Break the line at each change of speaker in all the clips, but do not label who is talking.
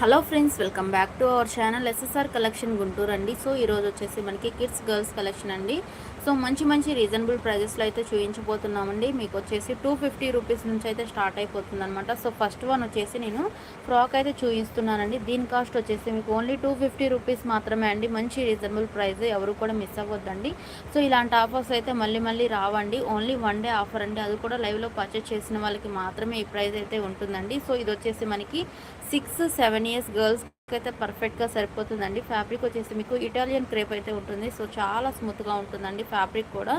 Hello friends welcome back to our channel SSR collection Guntur అండి so ఈరోజు వచ్చేసి మనకి కిడ్స్ గర్ల్స్ కలెక్షన్ అండి. సో మంచి మంచి రీజనబుల్ ప్రైజెస్లో అయితే చూపించబోతున్నామండి మీకు వచ్చేసి టూ ఫిఫ్టీ రూపీస్ నుంచి అయితే స్టార్ట్ అయిపోతుంది అనమాట సో ఫస్ట్ వన్ వచ్చేసి నేను ఫ్రాక్ అయితే చూపిస్తున్నానండి దీని కాస్ట్ వచ్చేసి మీకు ఓన్లీ టూ ఫిఫ్టీ రూపీస్ మాత్రమే అండి. మంచి రీజనబుల్ ప్రైస్ ఎవరు కూడా మిస్ అవ్వద్దండి. సో ఇలాంటి ఆఫర్స్ అయితే మళ్ళీ మళ్ళీ రావండి. ఓన్లీ వన్ డే ఆఫర్ అండి. అది కూడా లైవ్లో పర్చేస్ చేసిన వాళ్ళకి మాత్రమే ఈ ప్రైస్ అయితే ఉంటుందండి. సో ఇది వచ్చేసి మనకి సిక్స్ సెవెన్ ఇయర్స్ గర్ల్స్ అయితే పర్ఫెక్ట్గా సరిపోతుందండి. ఫ్యాబ్రిక్ వచ్చేసి మీకు ఇటాలియన్ క్రేప్ అయితే ఉంటుంది. సో చాలా స్మూత్గా ఉంటుందండి ఫ్యాబ్రిక్ కూడా.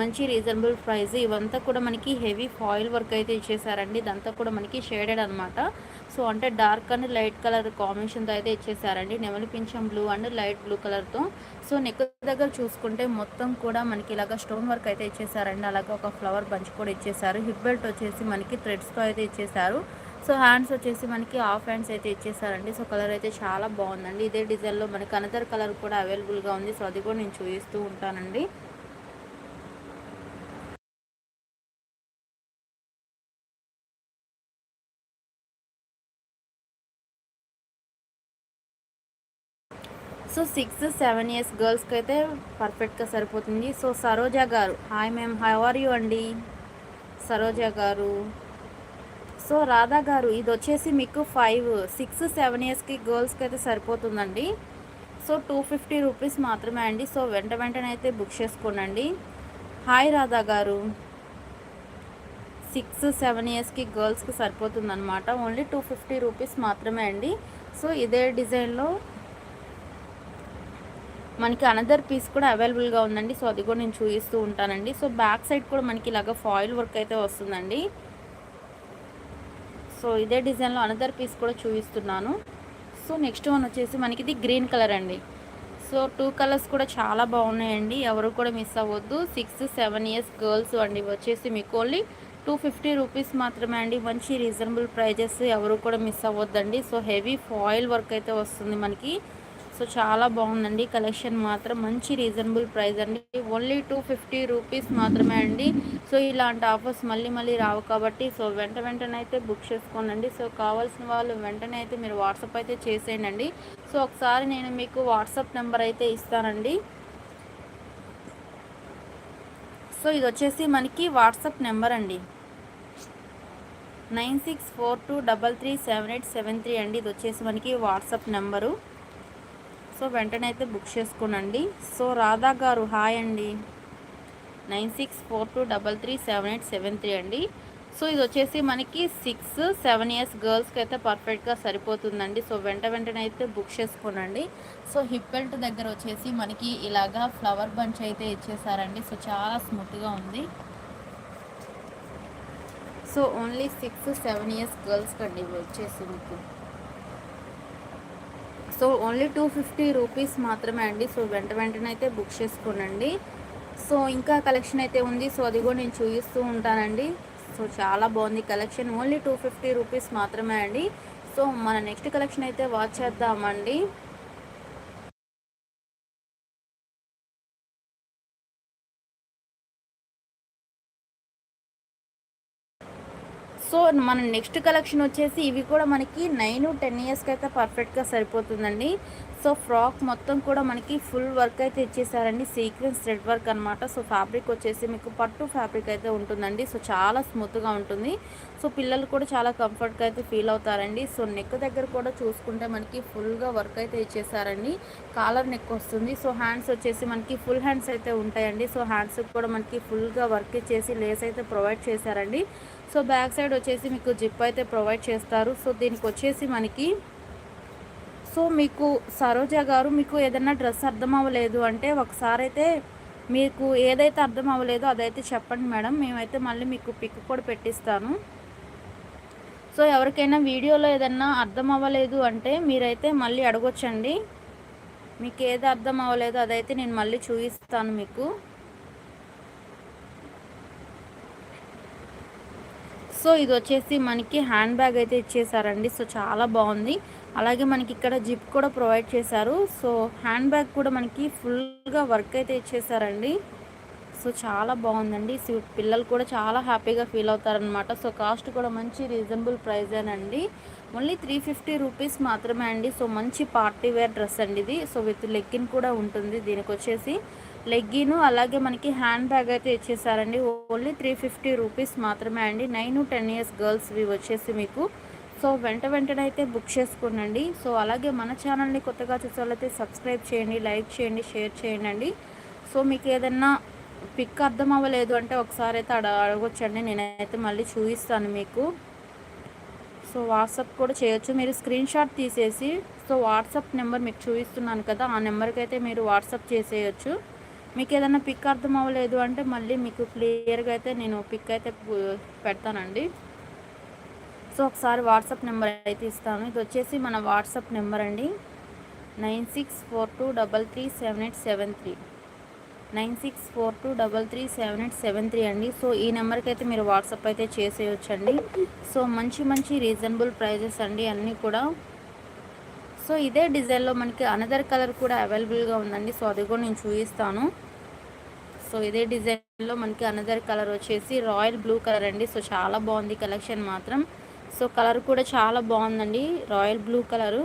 మంచి రీజనబుల్ ప్రైస్ ఇవంతా కూడా మనకి హెవీ ఫాయిల్ వర్క్ అయితే ఇచ్చేసారండి. ఇదంతా కూడా మనకి షేడెడ్ అనమాట సో అంటే డార్క్ అండ్ లైట్ కలర్ కాంబినేషన్తో అయితే ఇచ్చేసారండి. నెమలి పింఛం బ్లూ అండ్ లైట్ బ్లూ కలర్తో సో నెక్ దగ్గర చూసుకుంటే మొత్తం కూడా మనకి ఇలాగ స్టోన్ వర్క్ అయితే ఇచ్చేసారండి. అలాగే ఒక ఫ్లవర్ బంచ్ కూడా ఇచ్చేసారు. హిప్ బెల్ట్ వచ్చేసి మనకి థ్రెడ్స్తో అయితే ఇచ్చేసారు. సో హ్యాండ్స్ వచ్చేసి మనకి హాఫ్ హ్యాండ్స్ అయితే ఇచ్చేసారండి. సో కలర్ అయితే చాలా బాగుందండి. ఇదే డిజైన్లో మనకి అనదర్ కలర్ కూడా అవైలబుల్గా ఉంది. సో అది కూడా నేను చూపిస్తూ ఉంటానండి. సో సిక్స్ సెవెన్ ఇయర్స్ గర్ల్స్కి అయితే పర్ఫెక్ట్గా సరిపోతుంది. సో సరోజా గారు hi ma'am how are you అండి? సరోజా గారు సో రాధా గారు ఇది వచ్చేసి మీకు ఫైవ్ సిక్స్ సెవెన్ ఇయర్స్కి గర్ల్స్కి అయితే సరిపోతుందండి. సో టూ ఫిఫ్టీ రూపీస్ మాత్రమే అండి. సో వెంట వెంటనే అయితే బుక్ చేసుకోనండి. హాయ్ రాధా గారు. సిక్స్ సెవెన్ ఇయర్స్కి గర్ల్స్కి సరిపోతుందన్నమాట. ఓన్లీ టూ ఫిఫ్టీ రూపీస్ మాత్రమే అండి. సో ఇదే డిజైన్లో మనకి అనదర్ పీస్ కూడా అవైలబుల్గా ఉందండి. సో అది కూడా నేను చూపిస్తూ ఉంటానండి. సో బ్యాక్ సైడ్ కూడా మనకి ఇలాగ ఫాయిల్ వర్క్ అయితే వస్తుందండి. సో ఇదే డిజైన్లో అనదర్ పీస్ కూడా చూపిస్తున్నాను. సో నెక్స్ట్ వన్ వచ్చేసి మనకి ఇది గ్రీన్ కలర్ అండి. సో టూ కలర్స్ కూడా చాలా బాగున్నాయండి. ఎవరు కూడా మిస్ అవ్వద్దు. సిక్స్ సెవెన్ ఇయర్స్ గర్ల్స్ అండి. వచ్చేసి మీకు ఓన్లీ టూ ఫిఫ్టీ రూపీస్ మాత్రమే అండి. మంచి రీజనబుల్ ప్రైజెస్ ఎవరు కూడా మిస్ అవ్వద్దండి. సో హెవీ ఫాయిల్ వర్క్ అయితే వస్తుంది మనకి. సో చాలా బాగుందండి. కలెక్షన్ మాత్రం మంచి రీజనబుల్ ప్రైస్ అండి. ఓన్లీ టూ ఫిఫ్టీ రూపీస్ మాత్రమే అండి. సో ఇలాంటి ఆఫర్స్ మళ్ళీ మళ్ళీ రావు కాబట్టి సో వెంట వెంటనే అయితే బుక్ చేసుకోనండి. సో కావాల్సిన వాళ్ళు వెంటనే అయితే మీరు వాట్సాప్ అయితే చేసేయండి సో ఒకసారి నేను మీకు వాట్సాప్ నెంబర్ అయితే ఇస్తానండి. సో ఇది వచ్చేసి మనకి వాట్సాప్ నెంబర్ అండి. Nine six four two double three seven eight seven three అండి. ఇది వచ్చేసి మనకి వాట్సాప్ నెంబరు. సో వెంటనే అయితే బుక్ చేసుకోనండి. సో రాధా గారు హాయ్ అండి. Nine six four two double three seven eight seven three అండి. సో ఇది వచ్చేసి మనకి సిక్స్ సెవెన్ ఇయర్స్ గర్ల్స్కి అయితే పర్ఫెక్ట్గా సరిపోతుందండి. సో వెంట వెంటనే అయితే బుక్ చేసుకోనండి. సో హిప్ బెల్ట్ దగ్గర వచ్చేసి మనకి ఇలాగా ఫ్లవర్ బంచ్ అయితే ఇచ్చేసారండి. సో చాలా స్మూత్గా ఉంది. So only six seven years గర్ల్స్కి అండి వచ్చేసి మీకు. So only two fifty rupees మాత్రమే అండి. సో వెంట వెంటనే అయితే బుక్ చేసుకోనండి. సో ఇంకా కలెక్షన్ అయితే ఉంది. సో అది కూడా నేను చూపిస్తూ ఉంటానండి. సో చాలా బాగుంది collection. Only two fifty rupees మాత్రమే అండి. సో మన నెక్స్ట్ కలెక్షన్ అయితే వాచ్ చేద్దామండి. సో మన నెక్స్ట్ కలెక్షన్ వచ్చేసి ఇవి కూడా మనకి నైన్ టెన్ ఇయర్స్కి అయితే పర్ఫెక్ట్గా సరిపోతుందండి. సో ఫ్రాక్ మొత్తం కూడా మనకి ఫుల్ వర్క్ అయితే ఇచ్చేసారండి. సీక్వెన్స్ థ్రెడ్ వర్క్ అనమాట సో ఫ్యాబ్రిక్ వచ్చేసి మీకు పట్టు ఫ్యాబ్రిక్ అయితే ఉంటుందండి. సో చాలా స్మూత్గా ఉంటుంది. సో పిల్లలు కూడా చాలా కంఫర్ట్గా అయితే ఫీల్ అవుతారండి. సో నెక్ దగ్గర కూడా చూసుకుంటే మనకి ఫుల్గా వర్క్ అయితే ఇచ్చేసారండి. కాలర్ నెక్ వస్తుంది. సో హ్యాండ్స్ వచ్చేసి మనకి ఫుల్ హ్యాండ్స్ అయితే ఉంటాయండి. సో హ్యాండ్స్కి కూడా మనకి ఫుల్గా వర్క్ ఇచ్చేసి లేస్ అయితే ప్రొవైడ్ చేశారండి. సో బ్యాక్ సైడ్ వచ్చేసి మీకు జిప్ అయితే ప్రొవైడ్ చేస్తారు. సో దీనికి వచ్చేసి మనకి సో మీకు సరోజ గారు మీకు ఏదైనా డ్రెస్ అర్థం అవ్వలేదు అంటే ఒకసారి అయితే మీకు ఏదైతే అర్థం అవ్వలేదో అదైతే చెప్పండి మేడం. మేమైతే మళ్ళీ మీకు పిక్ కూడా పెట్టిస్తాను. సో ఎవరికైనా వీడియోలో ఏదన్నా అర్థం అవ్వలేదు అంటే మీరైతే మళ్ళీ అడగొచ్చండి. మీకు ఏది అర్థం అవ్వలేదో అదైతే నేను మళ్ళీ చూపిస్తాను మీకు. సో ఇది వచ్చేసి మనకి హ్యాండ్ బ్యాగ్ అయితే ఇచ్చేసారండి. సో చాలా బాగుంది. అలాగే మనకి ఇక్కడ జిప్ కూడా ప్రొవైడ్ చేశారు. సో హ్యాండ్ బ్యాగ్ కూడా మనకి ఫుల్గా వర్క్ అయితే ఇచ్చేసారండి. సో చాలా బాగుందండి. సో పిల్లలు కూడా చాలా హ్యాపీగా ఫీల్ అవుతారనమాట సో కాస్ట్ కూడా మంచి రీజనబుల్ ప్రైజేనండి. ఓన్లీ త్రీ ఫిఫ్టీ రూపీస్ మాత్రమే అండి. సో మంచి పార్టీ వేర్ డ్రెస్ అండి ఇది. సో విత్ లెగ్గిన్ కూడా ఉంటుంది దీనికి వచ్చేసి లెగ్గిను అలాగే మనకి హ్యాండ్ బ్యాగ్ అయితే ఇచ్చేసారండి. ఓన్లీ త్రీ ఫిఫ్టీ రూపీస్ మాత్రమే అండి. నైన్ టెన్ ఇయర్స్ గర్ల్స్ ఇవి వచ్చేసి మీకు. సో వెంట వెంటనే అయితే బుక్ చేసుకోనండి. సో అలాగే మన ఛానల్ని కొత్తగా చూసేవాళ్ళైతే సబ్స్క్రైబ్ చేయండి లైక్ చేయండి షేర్ చేయండి సో మీకు ఏదన్నా పిక్ అర్థం అవ్వలేదు అంటే ఒకసారి అయితే అడ అడగొచ్చండి. నేనైతే మళ్ళీ చూపిస్తాను మీకు. సో వాట్సాప్ కూడా చేయొచ్చు. మీరు స్క్రీన్ షాట్ తీసేసి సో వాట్సాప్ నెంబర్ మీకు చూపిస్తున్నాను కదా ఆ నెంబర్కి అయితే మీరు వాట్సాప్ చేసేయచ్చు. మీకు ఏదైనా పిక్ అర్థం అవ్వలేదు అంటే మళ్ళీ మీకు క్లియర్గా అయితే నేను పిక్ అయితే పెడతానండి. సో ఒకసారి వాట్సాప్ నెంబర్ అయితే ఇస్తాను. ఇది వచ్చేసి మన వాట్సాప్ నెంబర్ అండి. Nine six four two double three seven eight seven three. Nine six four two double three seven eight seven three అండి. సో ఈ నెంబర్కి అయితే మీరు వాట్సాప్ అయితే చేసేయచ్చండి. సో మంచి మంచి రీజనబుల్ ప్రైజెస్ అండి. అన్నీ కూడా సో ఇదే డిజైన్లో మనకి అనదర్ కలర్ కూడా అవైలబుల్గా ఉందండి. సో అది కూడా నేను చూపిస్తాను. సో ఇదే డిజైన్లో మనకి అనదర్ కలర్ వచ్చేసి రాయల్ బ్లూ కలర్ అండి. సో చాలా బాగుంది కలెక్షన్ మాత్రం. సో కలర్ కూడా చాలా బాగుందండి. రాయల్ బ్లూ కలరు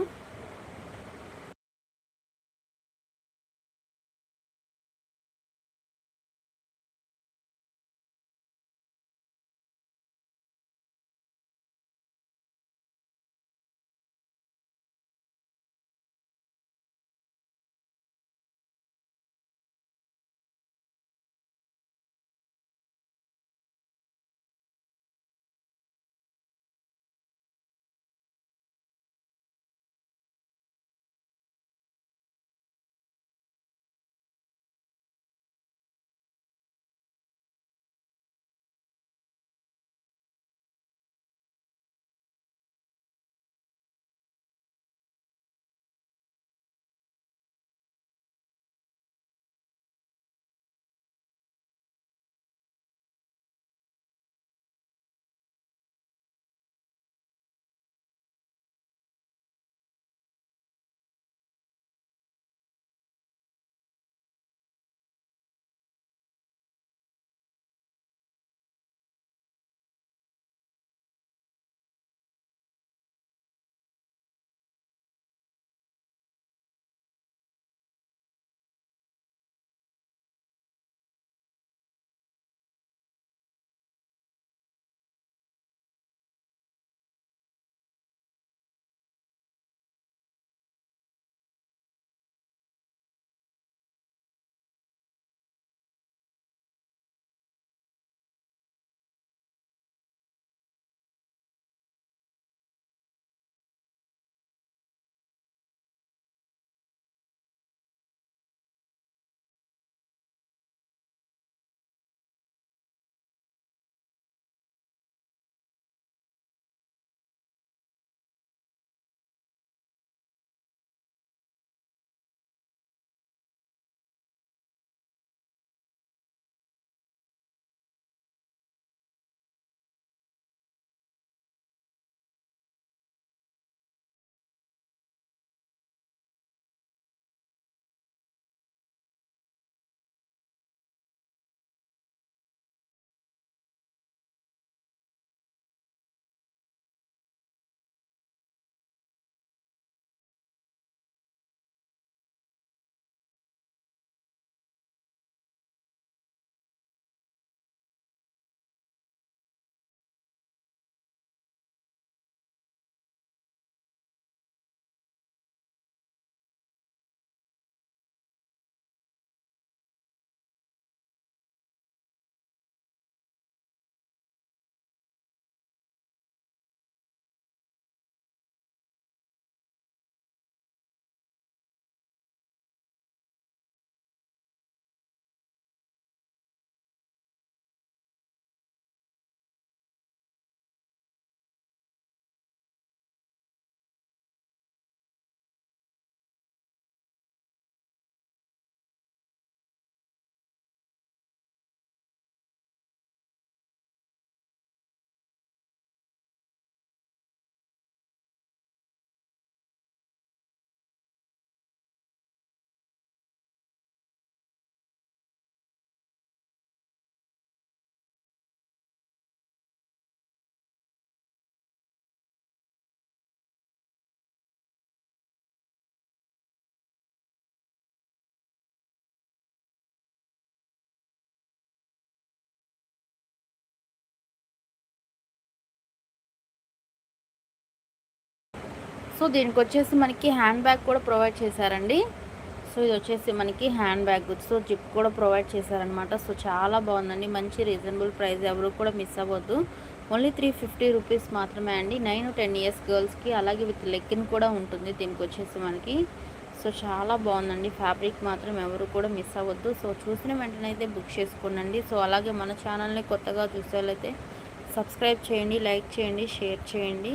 సో దీనికి వచ్చేసి మనకి హ్యాండ్ బ్యాగ్ కూడా ప్రొవైడ్ చేశారండి. సో ఇది వచ్చేసి మనకి హ్యాండ్ బ్యాగ్. సో జిప్ కూడా ప్రొవైడ్ చేశారనమాట. సో చాలా బాగుందండి. మంచి రీజనబుల్ ప్రైస్ ఎవరు కూడా మిస్ అవ్వద్దు. ఓన్లీ త్రీ ఫిఫ్టీ రూపీస్ మాత్రమే అండి. నైన్ టెన్ ఇయర్స్ గర్ల్స్కి అలాగే విత్ లెక్కిన్ కూడా ఉంటుంది దీనికి వచ్చేసి మనకి. సో చాలా బాగుందండి. ఫ్యాబ్రిక్ మాత్రం ఎవరు కూడా మిస్ అవ్వద్దు. సో చూసిన వెంటనే అయితే బుక్ చేసుకోనండి. సో అలాగే మన ఛానల్ని కొత్తగా చూసేవాళ్ళైతే సబ్స్క్రైబ్ చేయండి లైక్ చేయండి షేర్ చేయండి.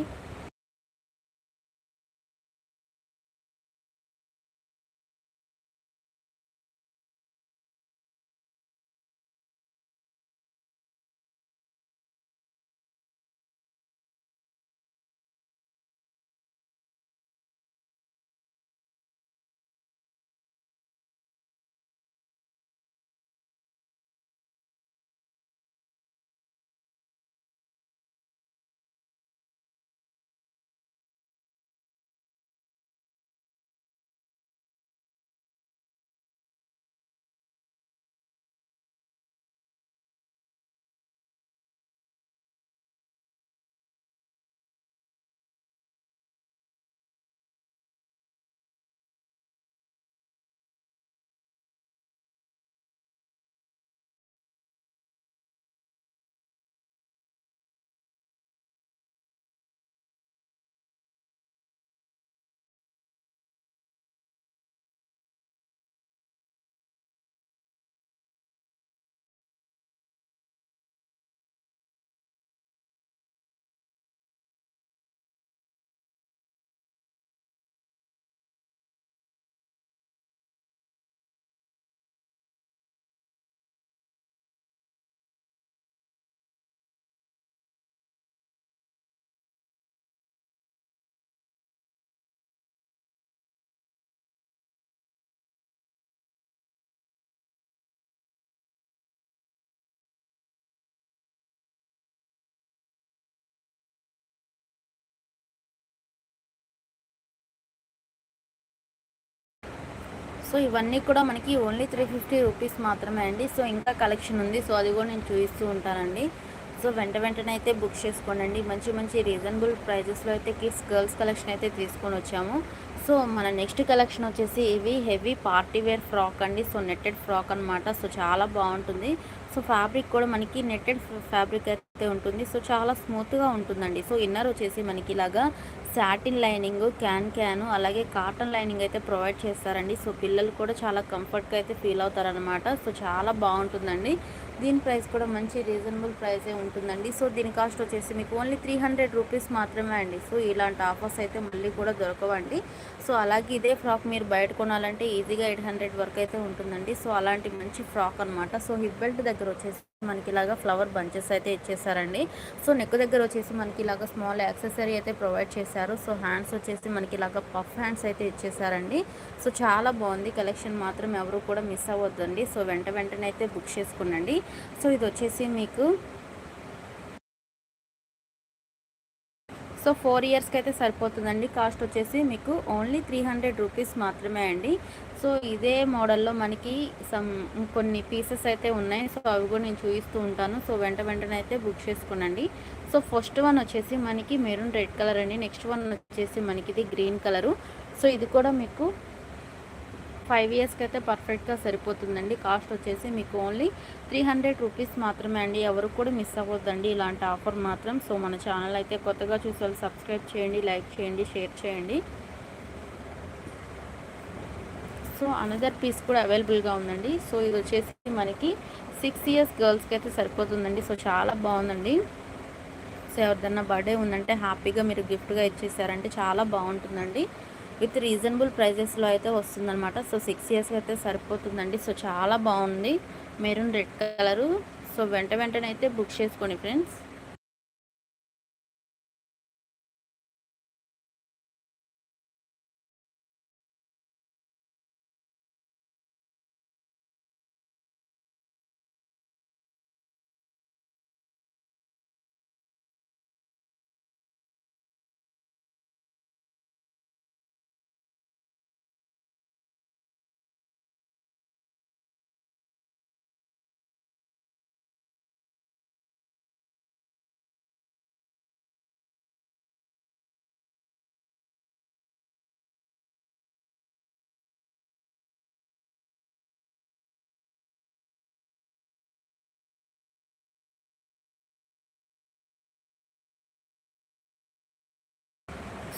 సో ఇవన్నీ కూడా మనకి ఓన్లీ త్రీ ఫిఫ్టీ రూపీస్ మాత్రమే అండి. సో ఇంకా కలెక్షన్ ఉంది. సో అది కూడా నేను చూపిస్తూ ఉంటానండి. సో వెంట వెంటనే అయితే బుక్ చేసుకోండి మంచి మంచి రీజనబుల్ ప్రైజెస్లో అయితే కిడ్స్ గర్ల్స్ కలెక్షన్ అయితే తీసుకొని వచ్చాము. సో మన నెక్స్ట్ కలెక్షన్ వచ్చేసి ఇవి హెవీ పార్టీ వేర్ ఫ్రాక్ అండి. సో నెట్టెడ్ ఫ్రాక్ అనమాట సో చాలా బాగుంటుంది. సో ఫ్యాబ్రిక్ కూడా మనకి నెట్టెడ్ ఫ్యాబ్రిక్ అయితే ఉంటుంది. సో చాలా స్మూత్గా ఉంటుందండి. సో ఇన్నర్ వచ్చేసి మనకి ఇలాగా సాటిన్ లైనింగ్ క్యాన్ క్యాన్ అలాగే కాటన్ లైనింగ్ అయితే ప్రొవైడ్ చేస్తారండి. సో పిల్లలు కూడా చాలా కంఫర్ట్గా అయితే ఫీల్ అవుతారనమాట సో చాలా బాగుంటుందండి. దీని ప్రైస్ కూడా మంచి రీజనబుల్ ప్రైసే ఉంటుందండి. సో దీని కాస్ట్ వచ్చేసి మీకు ఓన్లీ త్రీ హండ్రెడ్ రూపీస్ మాత్రమే అండి. సో ఇలాంటి ఆఫర్స్ అయితే మళ్ళీ కూడా దొరకవండి. సో అలాగే ఇదే ఫ్రాక్ మీరు బయట కొనాలంటే ఈజీగా ఎయిట్ హండ్రెడ్ వరకు అయితే ఉంటుందండి. సో అలాంటి మంచి ఫ్రాక్ అనమాట సో హిప్ బెల్ట్ దగ్గర వచ్చేసి మనకి ఇలాగా ఫ్లవర్ బంచెస్ అయితే ఇచ్చేసారండి. సో నెక్ దగ్గర వచ్చేసి మనకి ఇలాగ స్మాల్ యాక్సెసరీ అయితే ప్రొవైడ్ చేశారు. సో హ్యాండ్స్ వచ్చేసి మనకి ఇలాగ పఫ్ హ్యాండ్స్ అయితే ఇచ్చేసారండి. సో చాలా బాగుంది. కలెక్షన్ మాత్రం ఎవరు కూడా మిస్ అవ్వద్దండి. సో వెంట వెంటనే అయితే బుక్ చేసుకునండి. సో ఇది వచ్చేసి మీకు సో ఫోర్ ఇయర్స్కి అయితే సరిపోతుందండి. కాస్ట్ వచ్చేసి మీకు ఓన్లీ త్రీ హండ్రెడ్ రూపీస్ మాత్రమే అండి. సో ఇదే మోడల్లో మనకి సమ్ కొన్ని పీసెస్ అయితే ఉన్నాయి. సో అవి కూడా నేను చూపిస్తూ ఉంటాను. సో వెంట వెంటనే అయితే బుక్ చేసుకునండి. సో ఫస్ట్ వన్ వచ్చేసి మనకి మెరూన్ రెడ్ కలర్ అండి. నెక్స్ట్ వన్ వచ్చేసి మనకి ఇది గ్రీన్ కలరు. సో ఇది కూడా మీకు ఫైవ్ ఇయర్స్కి అయితే పర్ఫెక్ట్గా సరిపోతుందండి. కాస్ట్ వచ్చేసి మీకు ఓన్లీ త్రీ హండ్రెడ్ రూపీస్ మాత్రమే అండి. ఎవరు కూడా మిస్ అవ్వద్దండి ఇలాంటి ఆఫర్ మాత్రం. సో మన ఛానల్ అయితే కొత్తగా చూసేవాళ్ళు సబ్స్క్రైబ్ చేయండి లైక్ చేయండి షేర్ చేయండి. సో అనదర్ పీస్ కూడా అవైలబుల్గా ఉందండి. సో ఇది వచ్చేసి మనకి సిక్స్ ఇయర్స్ గర్ల్స్కి అయితే సరిపోతుందండి. సో చాలా బాగుందండి. సో ఎవరిదన్నా బర్త్డే ఉందంటే హ్యాపీగా మీరు గిఫ్ట్గా ఇచ్చేసారంటే చాలా బాగుంటుందండి. విత్ రీజనబుల్ ప్రైజెస్లో అయితే వస్తుందన్నమాట. సో సిక్స్ ఇయర్స్కి అయితే సరిపోతుందండి. సో చాలా బాగుంది. Maroon red colour. సో వెంట వెంటనే అయితే బుక్ చేసుకోండి ఫ్రెండ్స్.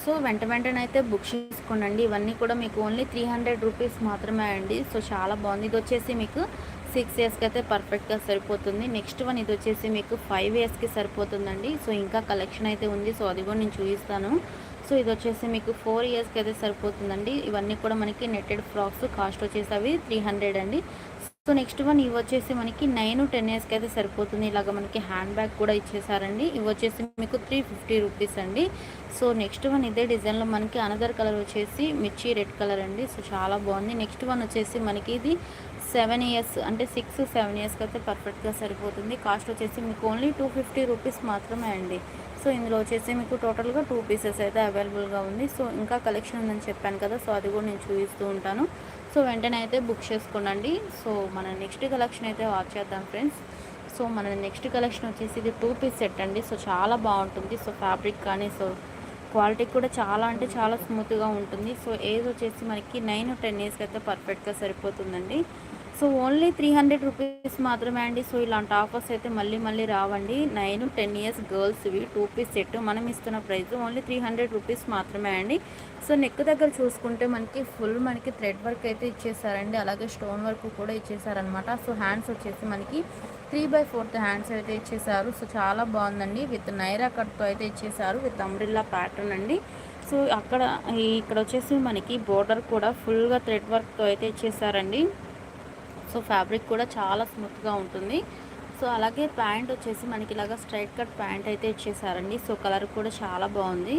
సో వెంట వెంటనే అయితే బుక్ చేసుకోండి ఇవన్నీ కూడా మీకు ఓన్లీ త్రీ హండ్రెడ్ రూపీస్ మాత్రమే అండి. సో చాలా బాగుంది. ఇది వచ్చేసి మీకు సిక్స్ ఇయర్స్కి అయితే పర్ఫెక్ట్గా సరిపోతుంది. నెక్స్ట్ వన్ ఇది వచ్చేసి మీకు ఫైవ్ ఇయర్స్కి సరిపోతుందండి. సో ఇంకా కలెక్షన్ అయితే ఉంది. సో అది కూడా నేను చూపిస్తాను. సో ఇది వచ్చేసి మీకు ఫోర్ ఇయర్స్కి అయితే సరిపోతుందండి. ఇవన్నీ కూడా మనకి నెట్టెడ్ ఫ్రాక్స్ కాస్ట్ వచ్చేసి అవి త్రీ హండ్రెడ్ అండి. సో నెక్స్ట్ వన్ ఇవి వచ్చేసి మనకి నైన్ టెన్ ఇయర్స్కి అయితే సరిపోతుంది. ఇలాగ మనకి హ్యాండ్ బ్యాగ్ కూడా ఇచ్చేసారండి. ఇవి వచ్చేసి మీకు త్రీ ఫిఫ్టీ రూపీస్ అండి. సో నెక్స్ట్ వన్ ఇదే డిజైన్లో మనకి అనదర్ కలర్ వచ్చేసి మిర్చి రెడ్ కలర్ అండి. సో చాలా బాగుంది. నెక్స్ట్ వన్ వచ్చేసి మనకి ఇది సెవెన్ ఇయర్స్ అంటే సిక్స్ సెవెన్ ఇయర్స్కి అయితే పర్ఫెక్ట్గా సరిపోతుంది. కాస్ట్ వచ్చేసి మీకు ఓన్లీ టూ ఫిఫ్టీ రూపీస్ మాత్రమే అండి. సో ఇందులో వచ్చేసి మీకు టోటల్గా టూ పీసెస్ అయితే అవైలబుల్గా ఉంది. సో ఇంకా కలెక్షన్ ఉందని చెప్పాను కదా. సో అది కూడా నేను చూపిస్తూ ఉంటాను. సో వెంటనే అయితే బుక్ చేసుకోనండి. సో మన నెక్స్ట్ కలెక్షన్ అయితే వాచ్ చేద్దాం ఫ్రెండ్స్ సో మన నెక్స్ట్ కలెక్షన్ వచ్చేసి ఇది టూ పీస్ సెట్ అండి. సో చాలా బాగుంటుంది. సో ఫ్యాబ్రిక్ కానీ సో క్వాలిటీ కూడా చాలా అంటే చాలా స్మూత్గా ఉంటుంది. సో ఏజ్ వచ్చేసి మనకి నైన్ టెన్ ఇయర్స్కి అయితే పర్ఫెక్ట్గా సరిపోతుందండి. So only three hundred rupees మాత్రమే అండి. సో ఇలాంటి ఆఫర్స్ అయితే మళ్ళీ మళ్ళీ రావండి. నైన్ టెన్ ఇయర్స్ గర్ల్స్ ఇవి టూ పీస్ సెట్ మనం ఇస్తున్న price only three hundred rupees మాత్రమే అండి. సో నెక్ దగ్గర చూసుకుంటే మనకి ఫుల్ మనకి థ్రెడ్ వర్క్ అయితే ఇచ్చేసారండి. అలాగే స్టోన్ వర్క్ కూడా ఇచ్చేసారనమాట సో హ్యాండ్స్ వచ్చేసి మనకి త్రీ బై ఫోర్త్ హ్యాండ్స్ అయితే ఇచ్చేసారు. సో చాలా బాగుందండి. విత్ నైరా కట్తో అయితే ఇచ్చేసారు. విత్ అంబ్రిల్లా ప్యాటర్న్ అండి. సో అక్కడ ఇక్కడ వచ్చేసి మనకి బోర్డర్ కూడా ఫుల్గా థ్రెడ్ వర్క్తో అయితే ఇచ్చేసారండి. సో ఫ్యాబ్రిక్ కూడా చాలా స్మూత్గా ఉంటుంది. సో అలాగే ప్యాంట్ వచ్చేసి మనకి ఇలాగా స్ట్రైట్ కట్ ప్యాంట్ అయితే ఇచ్చేసారండి. సో కలర్ కూడా చాలా బాగుంది.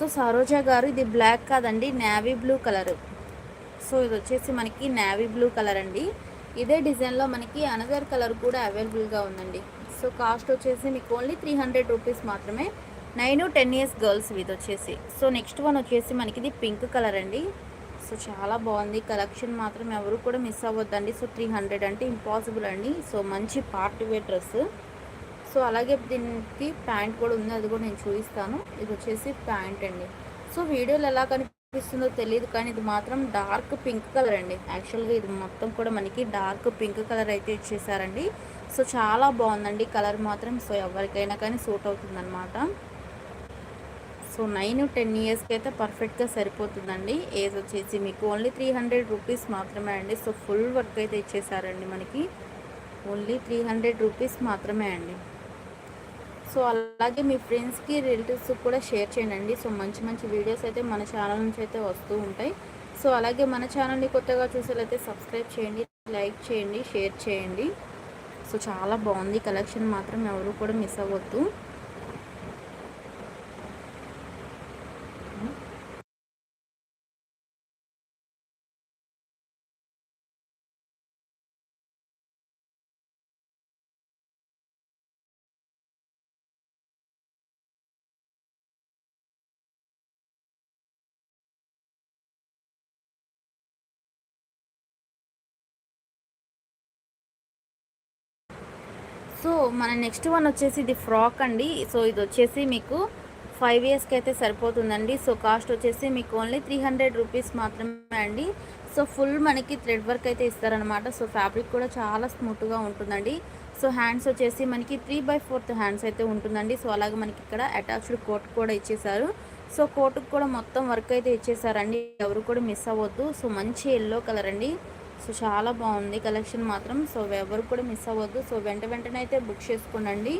సో సరోజా గారు ఇది బ్లాక్ కాదండి నేవీ బ్లూ కలర్. సో ఇది వచ్చేసి మనకి నేవీ బ్లూ కలర్ అండి. ఇదే డిజైన్లో మనకి అనదర్ కలర్ కూడా అవైలబుల్గా ఉందండి. సో కాస్ట్ వచ్చేసి మీకు ఓన్లీ త్రీ హండ్రెడ్ రూపీస్ మాత్రమే. నైన్ టెన్ ఇయర్స్ గర్ల్స్ ఇది వచ్చేసి. సో నెక్స్ట్ వన్ వచ్చేసి మనకి ఇది పింక్ కలర్ అండి. సో చాలా బాగుంది. కలెక్షన్ మాత్రం ఎవరు కూడా మిస్ అవ్వద్దండి. సో త్రీ హండ్రెడ్ అంటే ఇంపాసిబుల్ అండి. సో మంచి పార్టీ వేర్ డ్రెస్. సో అలాగే దీనికి ప్యాంట్ కూడా ఉంది అది కూడా నేను చూపిస్తాను. ఇది వచ్చేసి ప్యాంట్ అండి. సో వీడియోలు ఎలా కనిపిస్తుందో తెలియదు కానీ ఇది మాత్రం డార్క్ పింక్ కలర్ అండి. యాక్చువల్గా ఇది మొత్తం కూడా మనకి డార్క్ పింక్ కలర్ అయితే ఇచ్చేసారండి. సో చాలా బాగుందండి కలర్ మాత్రం. సో ఎవరికైనా కానీ సూట్ అవుతుందన్నమాట. సో నైన్ టెన్ ఇయర్స్కి అయితే పర్ఫెక్ట్గా సరిపోతుందండి. ఏజ్ వచ్చేసి మీకు ఓన్లీ త్రీ హండ్రెడ్ రూపీస్ మాత్రమే అండి. సో ఫుల్ వర్క్ అయితే ఇచ్చేసారండి మనకి. ఓన్లీ త్రీ హండ్రెడ్ రూపీస్ మాత్రమే అండి. సో అలాగే మీ ఫ్రెండ్స్కి రిలేటివ్స్కి కూడా షేర్ చేయండి. సో మంచి మంచి వీడియోస్ అయితే మన ఛానల్ నుంచి అయితే వస్తూ ఉంటాయి. సో అలాగే మన ఛానల్ని కొత్తగా చూసేలైతే సబ్స్క్రైబ్ చేయండి లైక్ చేయండి షేర్ చేయండి. సో చాలా బాగుంది. కలెక్షన్ మాత్రం ఎవరు కూడా మిస్ అవ్వద్దు. సో మన నెక్స్ట్ వన్ వచ్చేసి ఇది ఫ్రాక్ అండి. సో ఇది వచ్చేసి మీకు ఫైవ్ ఇయర్స్కి అయితే సరిపోతుందండి. సో కాస్ట్ వచ్చేసి మీకు ఓన్లీ త్రీ హండ్రెడ్ రూపీస్ మాత్రమే అండి. సో ఫుల్ మనకి థ్రెడ్ వర్క్ అయితే ఇస్తారనమాట సో ఫ్యాబ్రిక్ కూడా చాలా స్మూత్గా ఉంటుందండి. సో హ్యాండ్స్ వచ్చేసి మనకి త్రీ బై ఫోర్త్ హ్యాండ్స్ అయితే ఉంటుందండి. సో అలాగే మనకి ఇక్కడ అటాచ్డ్ కోట్ కూడా ఇచ్చేసారు సో కోటుకు కూడా మొత్తం వర్క్ అయితే ఇచ్చేసారండి ఎవరు కూడా మిస్ అవ్వద్దు. సో మంచి ఎల్లో కలర్ అండి. సో చాలా బాగుంది కలెక్షన్ మాత్రం. సో ఎవరు కూడా మిస్ అవ్వద్దు. సో వెంట వెంటనే అయితే బుక్ చేసుకోండి